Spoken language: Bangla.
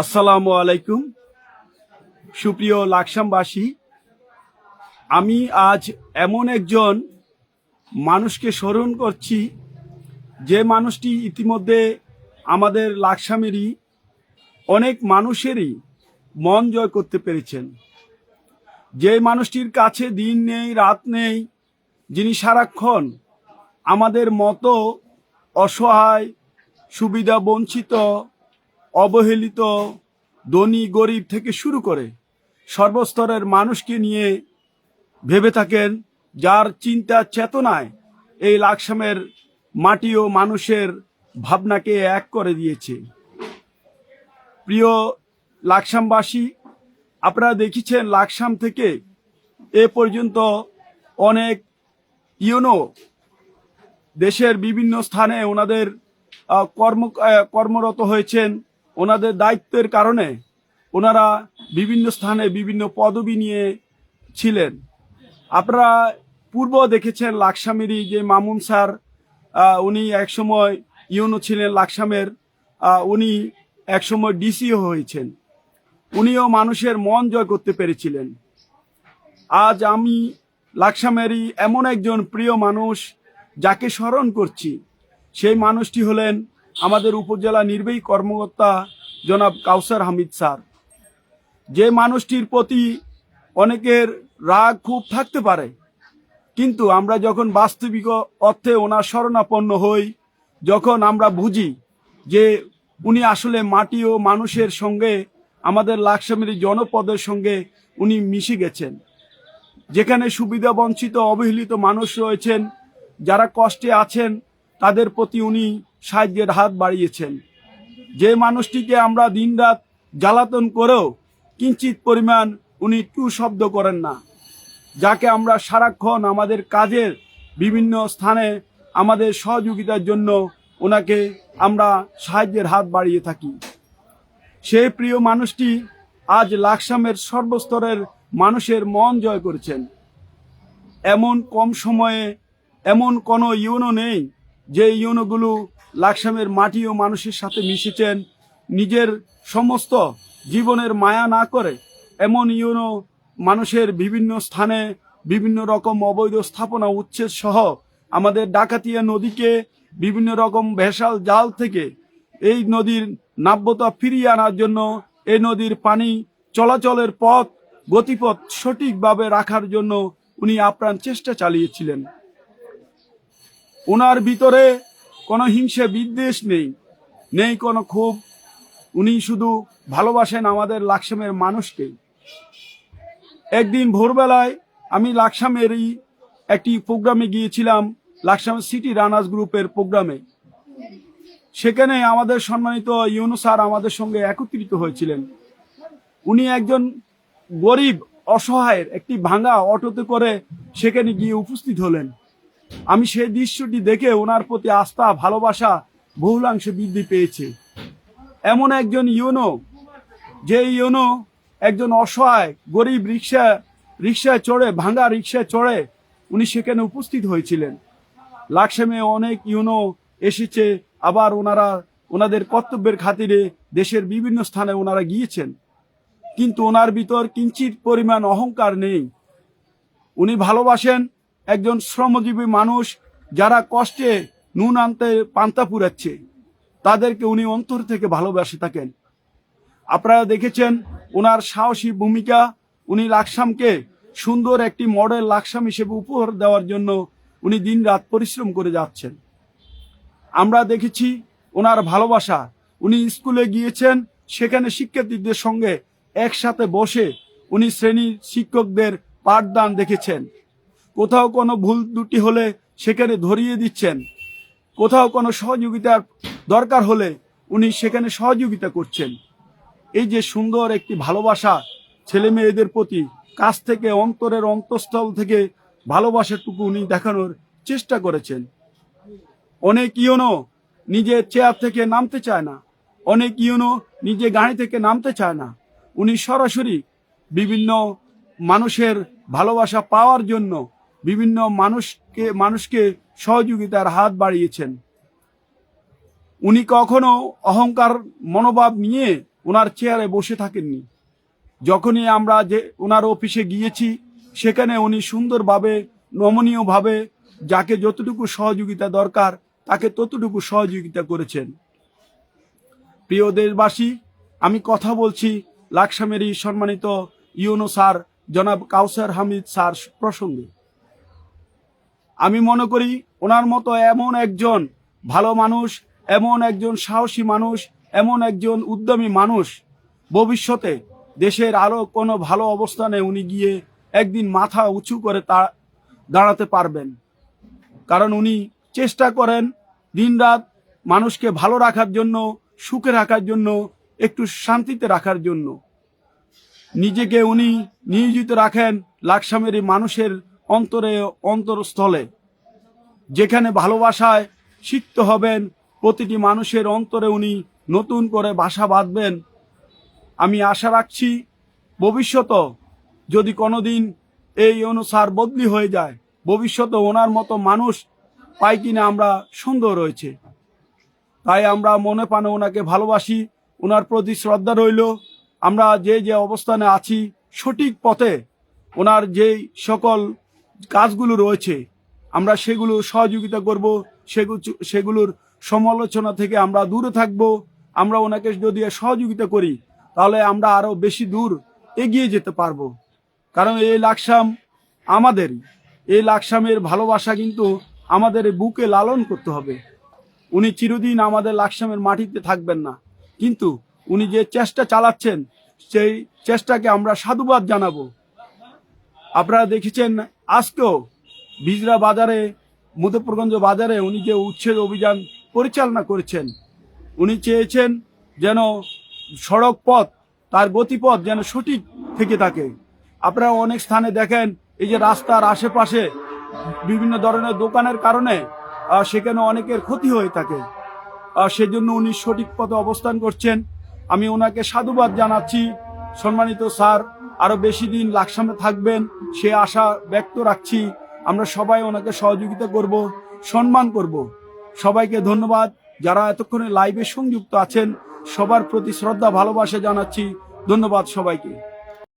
আসসালামু আলাইকুম। সুপ্রিয় লাকসামবাসী, আমি আজ এমন একজন মানুষকে স্মরণ করছি, যে মানুষটি ইতিমধ্যে আমাদের লাকসামেরই অনেক মানুষেরই মন জয় করতে পেরেছেন। যে মানুষটির কাছে দিন নেই, রাত নেই, যিনি সারাক্ষণ আমাদের মতো অসহায়, সুবিধা বঞ্চিত অবহেলিত ধনী গরিব থেকে শুরু করে সর্বস্তরের মানুষকে নিয়ে ভেবে থাকেন, যার চিন্তা চেতনায় এই লাকসামের মাটি ও মানুষের ভাবনাকে এক করে দিয়েছে। প্রিয় লাকসামবাসী, আপনারা দেখেছেন লাকসাম থেকে এ পর্যন্ত অনেক ইউনো দেশের বিভিন্ন স্থানে ওনাদের কর্ম কর্মরত হয়েছেন। ওনাদের দায়িত্বের কারণে ওনারা বিভিন্ন স্থানে বিভিন্ন পদবি নিয়ে ছিলেন। আপনারা পূর্ব দেখেছেন লাকসামেরই যে মামুন স্যার উনি একসময় ইউনো ছিলেন লাকসামের উনি একসময় ডিসিও হয়েছেন। উনিও মানুষের মন জয় করতে পেরেছিলেন। আজ আমি লাকসামেরই এমন একজন প্রিয় মানুষ যাকে স্মরণ করছি। সেই মানুষটি হলেন আমাদের উপজেলা নির্বাহী কর্মকর্তা জনাব কাউসার হামিদ স্যার। যে মানুষটির প্রতি অনেকের রাগ খুব থাকতে পারে, কিন্তু আমরা যখন বাস্তবিক অর্থে ওনার শরণাপন্ন হই, যখন আমরা বুঝি যে উনি আসলে মাটি ও মানুষের সঙ্গে, আমাদের লাকসামের জনপদের সঙ্গে উনি মিশে গেছেন, যেখানে সুবিধা বঞ্চিত অবহেলিত মানুষ রয়েছেন, যারা কষ্টে আছেন তাদের প্রতি উনি সাহায্যের হাত বাড়িয়েছেন। যে মানুষটিকে আমরা দিনরাত জ্বালাতন করেও কিঞ্চিত পরিমাণ উনি টু শব্দ করেন না, যাকে আমরা সারাক্ষণ আমাদের কাজের বিভিন্ন স্থানে আমাদের সহযোগিতার জন্য ওনাকে আমরা সাহায্যের হাত বাড়িয়ে থাকি। সেই প্রিয় মানুষটি আজ লাকসামের সর্বস্তরের মানুষের মন জয় করেছেন। এমন কম সময়ে এমন কোনো ইউনো নেই যে ইউনোগুলো লাকসামের মাটি ও মানুষের সাথে মিশেছেন, নিজের সমস্ত জীবনের মায়া না করে এমন ইউনো মানুষের বিভিন্ন স্থানে বিভিন্ন রকম অবৈধ স্থাপনা, উচ্ছেদ সহ আমাদের ডাকাতিয়া নদীকে বিভিন্ন রকম ভেসাল জাল থেকে এই নদীর নাব্যতা ফিরিয়ে আনার জন্য এই নদীর পানি চলাচলের পথ, গতিপথ সঠিকভাবে রাখার জন্য উনি আপ্রাণ চেষ্টা চালিয়েছিলেন। ওনার ভিতরে কোনো হিংসে বিদ্বেষ নেই নেই কোনো ক্ষোভ। উনি শুধু ভালোবাসেন আমাদের লাকসামের মানুষকে। একদিন ভোরবেলায় আমি লাকসামেরই একটি প্রোগ্রামে গিয়েছিলাম, লাকসাম সিটি রানার্স গ্রুপের প্রোগ্রামে। সেখানে আমাদের সম্মানিত ইউনু স্যার আমাদের সঙ্গে একত্রিত হয়েছিলেন। উনি একজন গরিব, অসহায়ের একটি ভাঙা অটোতে করে সেখানে গিয়ে উপস্থিত হলেন। আমি সেই দৃশ্যটি দেখে ওনার প্রতি আস্থা, ভালোবাসা, বহুলাংশে বৃদ্ধি পেয়েছে। এমন একজন ইউনো, যে ইউনো একজন অসহায়, গরিব রিক্সা, রিক্সায় চড়ে ভাঙা রিক্সায় চড়ে উনি সেখানে উপস্থিত হয়েছিলেন। লাকসামে অনেক ইউনো এসেছে, আবার ওনারা, ওনাদের কর্তব্যের খাতিরে দেশের বিভিন্ন স্থানে ওনারা গিয়েছেন। কিন্তু ওনার ভিতর কিঞ্চিত পরিমাণ অহংকার নেই। উনি ভালোবাসেন একজন শ্রমজীবী মানুষ যারা কষ্টে নুন আনতে পান্তা পুরাচ্ছে তাদেরকে উনি অন্তর থেকে ভালোবাসে থাকেন। আপনারা দেখেছেন ওনার সাহসী ভূমিকা, উনি লাকসামকে সুন্দর একটি মডেল লাকসাম হিসেবে উপহার দেওয়ার জন্য উনি দিন রাত পরিশ্রম করে যাচ্ছেন। আমরা দেখেছি ওনার ভালোবাসা। উনি স্কুলে গিয়েছেন, সেখানে শিক্ষার্থীদের সঙ্গে একসাথে বসে উনি শ্রেণির শিক্ষকদের পাঠদান দেখেছেন। কোথাও কোনো ভুল দুটি হলে সেখানে ধরিয়ে দিচ্ছেন। কোথাও কোনো সহযোগিতার দরকার হলে উনি সেখানে সহযোগিতা করছেন। এই যে সুন্দর একটি ভালোবাসা ছেলে মেয়েদের প্রতি, কাছ থেকে, অন্তরের অন্তঃস্থল থেকে ভালোবাসাটুকু উনি দেখানোর চেষ্টা করেছেন। অনেক ইউনো নিজের চেয়ার থেকে নামতে চায় না। অনেক ইউনো নিজে গাড়ি থেকে নামতে চায় না। উনি সরাসরি বিভিন্ন মানুষের ভালোবাসা পাওয়ার জন্য বিভিন্ন মানুষকে মানুষকে সহযোগিতার হাত বাড়িয়েছেন। উনি কখনো অহংকার মনোভাব নিয়ে ওনার চেয়ারে বসে থাকেননি। যখনই আমরা যে ওনার অফিসে গিয়েছি, সেখানে উনি সুন্দরভাবে, নমনীয়ভাবে যাকে যতটুকু সহযোগিতা দরকার, তাকে ততটুকু সহযোগিতা করেছেন। প্রিয় দেশবাসী, আমি কথা বলছি লাকসামেরই সম্মানিত ইউনো স্যার জনাব কাউসার হামিদ স্যার প্রসঙ্গে। আমি মনে করি ওনার মতো এমন একজন ভালো মানুষ, এমন একজন সাহসী মানুষ, এমন একজন উদ্যমী মানুষ ভবিষ্যতে দেশের আরও কোনো ভালো অবস্থানে উনি গিয়ে একদিন মাথা উঁচু করে তা দাঁড়াতে পারবেন। কারণ উনি চেষ্টা করেন দিনরাত মানুষকে ভালো রাখার জন্য, সুখে রাখার জন্য, একটু শান্তিতে রাখার জন্য। নিজেকে উনি নিয়োজিত রাখেন, লাকসামের মানুষের অন্তরে অন্তরস্থলে, যেখানে ভালোবাসায় সিক্ত হবেন প্রতিটি মানুষের অন্তরে উনি নতুন করে বাসা বাঁধবেন। আমি আশা রাখছি ভবিষ্যত যদি কোনোদিন এই অনুসার বদলি হয়ে যায় ভবিষ্যতে ওনার মতো মানুষ পাই কিনা আমরা সুন্দর রয়েছে। তাই আমরা মনে প্রাণে ওনাকে ভালোবাসি, ওনার প্রতি শ্রদ্ধা রইল। আমরা যে যে অবস্থানে আছি, সঠিক পথে ওনার যেই সকল কাজগুলো রয়েছে, আমরা সেগুলো সহযোগিতা করব সেগুলো সেগুলোর সমালোচনা থেকে আমরা দূরে থাকব, আমরা ওনাকে যদি সহযোগিতা করি, তাহলে আমরা আরও বেশি দূর এগিয়ে যেতে পারব। কারণ এই লাকসাম আমাদেরই, এই লাকসামের ভালোবাসা কিন্তু আমাদের বুকে লালন করতে হবে। উনি চিরদিন আমাদের লাকসামের মাটিতে থাকবেন না, কিন্তু উনি যে চেষ্টা চালাচ্ছেন, সেই চেষ্টাকে আমরা সাধুবাদ জানাব। আপনারা দেখেছেন আজকেও বিজরা বাজারে মুজফরগঞ্জ বাজারে উনি যে উচ্ছেদ অভিযান পরিচালনা করেছেন, উনি চেয়েছেন যেন সড়ক পথ, তার গতিপথ যেন সঠিক থেকে থাকে। আপনারা অনেক স্থানে দেখেন, এই যে রাস্তার আশেপাশে বিভিন্ন ধরনের দোকানের কারণে সেখানে অনেকের ক্ষতি হয়ে থাকে। সেজন্য উনি সঠিক পথে অবস্থান করছেন। আমি ওনাকে সাধুবাদ জানাচ্ছি। সম্মানিত স্যার আরও বেশি দিন লাকসামে থাকবেন, সে আশা ব্যক্ত রাখছি। আমরা সবাই ওনাকে সহযোগিতা করব, সম্মান করব। সবাইকে ধন্যবাদ। যারা এতক্ষণে লাইভে সংযুক্ত আছেন, সবার প্রতি শ্রদ্ধা, ভালোবাসা জানাচ্ছি। ধন্যবাদ সবাইকে।